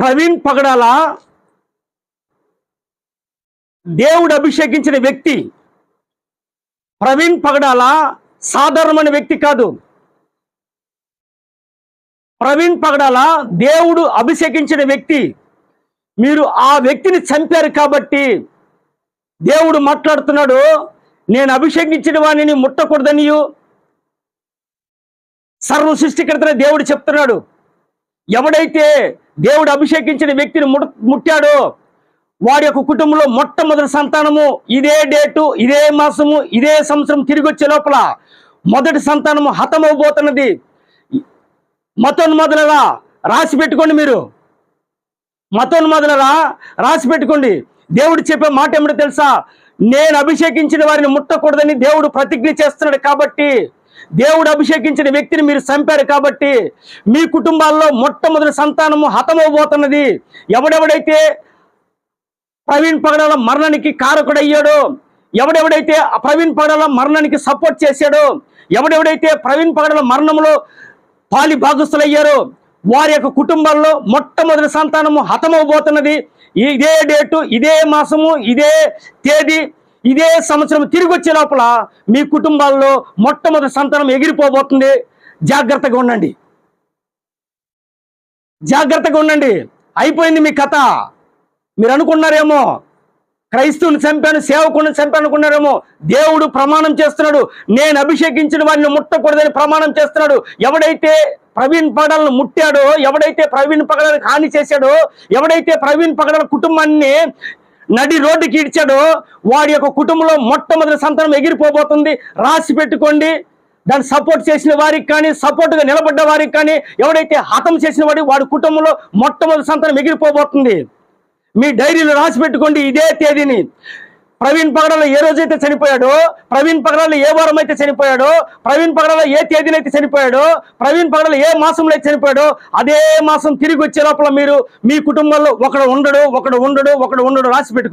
ప్రవీణ్ పగడాల దేవుడు అభిషేకించిన వ్యక్తి. ప్రవీణ్ పగడాల సాధారణమైన వ్యక్తి కాదు. ప్రవీణ్ పగడాల దేవుడు అభిషేకించిన వ్యక్తి. మీరు ఆ వ్యక్తిని చంపారు కాబట్టి దేవుడు మాట్లాడుతున్నాడు నేను అభిషేకించిన వాణిని ముట్టకూడదనియు. సర్వ సృష్టికర్తన దేవుడు చెప్తున్నాడు. ఎవడైతే దేవుడు అభిషేకించిన వ్యక్తిని ముట్ ముట్టాడో వాడి యొక్క కుటుంబంలో మొట్టమొదటి సంతానము ఇదే డేటు ఇదే మాసము ఇదే సంవత్సరం తిరిగి వచ్చే లోపల మొదటి సంతానము హతమవబోతున్నది. మతోన్మదులరా రాసి పెట్టుకోండి మీరు. మతోన్మదులరా రాసి పెట్టుకోండి. దేవుడు చెప్పే మాట ఏమిటో తెలుసా? నేను అభిషేకించిన వారిని ముట్టకూడదని దేవుడు ప్రతిజ్ఞ చేస్తున్నాడు కాబట్టి దేవుడు అభిషేకించిన వ్యక్తిని మీరు చంపారు కాబట్టి మీ కుటుంబాల్లో మొట్టమొదటి సంతానము హతమవబోతున్నది ఎవడెవడైతే ప్రవీణ్ పగడాల మరణానికి కారకుడయ్యాడో ఎవడెవడైతే ఆ ప్రవీణ్ పగడాల మరణానికి సపోర్ట్ చేశాడో ఎవడెవడైతే ప్రవీణ్ పగడాల మరణంలో పాలి భాగస్థులయ్యారో వారి యొక్క కుటుంబాల్లో మొట్టమొదటి సంతానము హతమవబోతున్నది ఇదే డేటు ఇదే మాసము ఇదే తేదీ ఇదే సంవత్సరం తిరిగి వచ్చే లోపల మీ కుటుంబాల్లో మొట్టమొదటి సంతానం ఎగిరిపోబోతుంది. జాగ్రత్తగా ఉండండి. జాగ్రత్తగా ఉండండి. అయిపోయింది మీ కథ. మీరు అనుకున్నారేమో? క్రైస్తవుని చంపాను సేవకుని చంపాను అనుకున్నారేమో? దేవుడు ప్రమాణం చేస్తున్నాడు. నేను అభిషేకించిన వారిని ముట్టకూడదని ప్రమాణం చేస్తున్నాడు. ఎవడైతే ప్రవీణ్ పగడలను ముట్టాడో ఎవడైతే ప్రవీణ్ పగడలకు హాని చేశాడో ఎవడైతే ప్రవీణ్ పగడల కుటుంబాన్ని నడి రోడ్డుకి ఇడ్చాడో. వాడి యొక్క కుటుంబంలో మొట్టమొదటి సంతానం ఎగిరిపోబోతుంది. రాసి పెట్టుకోండి. దాన్ని సపోర్ట్ చేసిన వారికి కానీ సపోర్ట్గా నిలబడ్డ వారికి కానీ ఎవడైతే హతం చేసిన వాడి వాడి కుటుంబంలో మొట్టమొదటి సంతానం ఎగిరిపోబోతుంది. మీ డైరీలో రాసి పెట్టుకోండి ఇదే తేదీని. ప్రవీణ్ పగడాల ఏ రోజైతే చనిపోయాడో ప్రవీణ్ పగడాల ఏ వారం అయితే చనిపోయాడో ప్రవీణ్ పగడాల ఏ తేదీన అయితే చనిపోయాడో ప్రవీణ్ పగడాల ఏ మాసంలో అయితే చనిపోయాడో అదే మాసం తిరిగి వచ్చే లోపల మీరు మీ కుటుంబంలో ఒకడు ఉండడు ఒకడు ఉండడు ఒకడు ఉండడు రాసి పెట్టుకోండి.